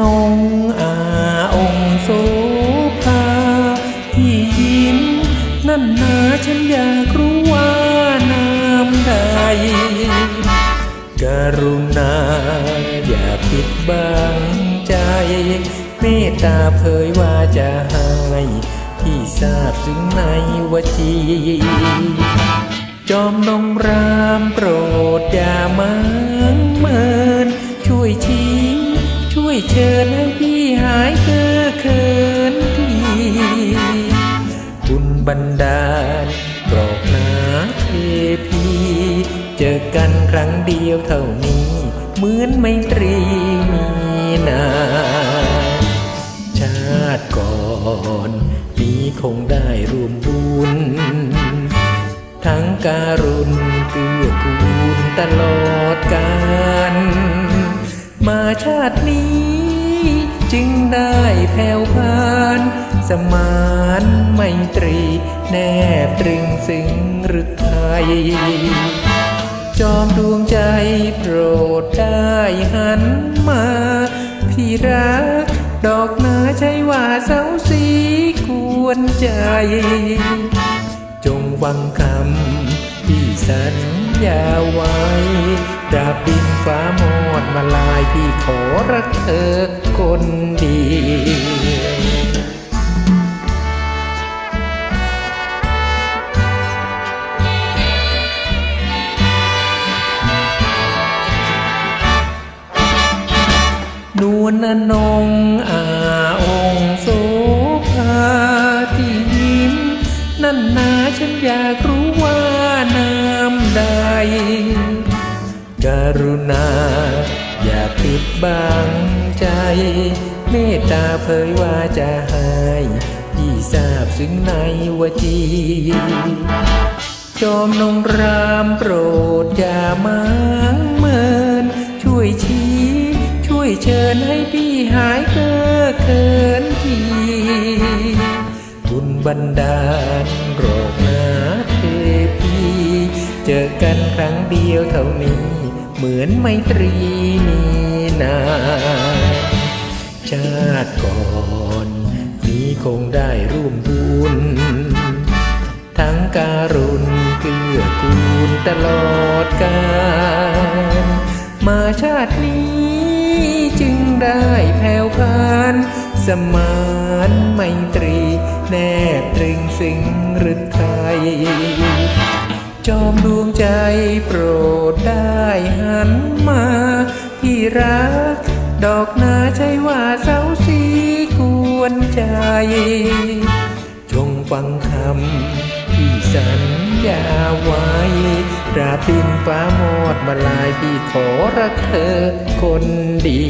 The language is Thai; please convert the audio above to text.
นงอาองค์โสภาที่ยิ้ม นั่นนาฉันอยากรู้ว่าน้ำใดกรุณาอย่าปิดบังใจ เมตตาเผยว่าจะให้ที่ทราบซึ้งในวจีจอมนงรามโปรดอย่ามันเมินช่วยชี้ช่ วยเชิญให้พี่หายเกอเขินทีบุญบันดาลปรดนาเทพีเจอกันครั้งเดียวเท่านี้ เหมือนไม่ตรีมีนาชาติก่อนนี้คงได้รวมบุญ ทั้งการุณเกื้อกูลตลอดกาลมาชา ตินี้ จึงได้แผ่วพานสมานไมตรี แนบตรึงซึ้งหรือไทย จอมดวงใจโปรดได้หันมา พี่รัก ดอกนาใช่ว่าเสาสีกวนใจ จงฟังคำที่สัญญาไว้ตราบดินฟ้าหม ดมาลายพี่ขอรักเธอคนเดียวนวลนงอาองโสภาที่ยิ้มนั่นนาฉันอยากรู้ว่าน้ำใด กรุณา อย่าปิดบังใจ เมตตาเผยว่าจะให้พี่ทราบซึ้งในวจีจอมนงรามโปรดอย่ามังเมิน ช่วยชี้ ช่วยเชิญให้พี่หายเก้อเขินทีบุญบันดาลโรคนาเทพี เจอกันครั้งเดียวเท่านี้ เหมือนไมตรีมีนาชาติก่อนนี้คงได้ร่วมบุญ ทั้งการุณเกื้อกูลตลอดกาลมาชาตินี้จึงได้แผ่วพานสมานไมตรี แนบตรึงสิ่งหรือไทย จอมดวงใจโปรด รัก ดอกนาใช่ว่าเสาสีกวนใจ จงฟังคำที่สัญญาไว้ตราบินฟ้าหมดมาลายพี่ขอรักเธอคนดี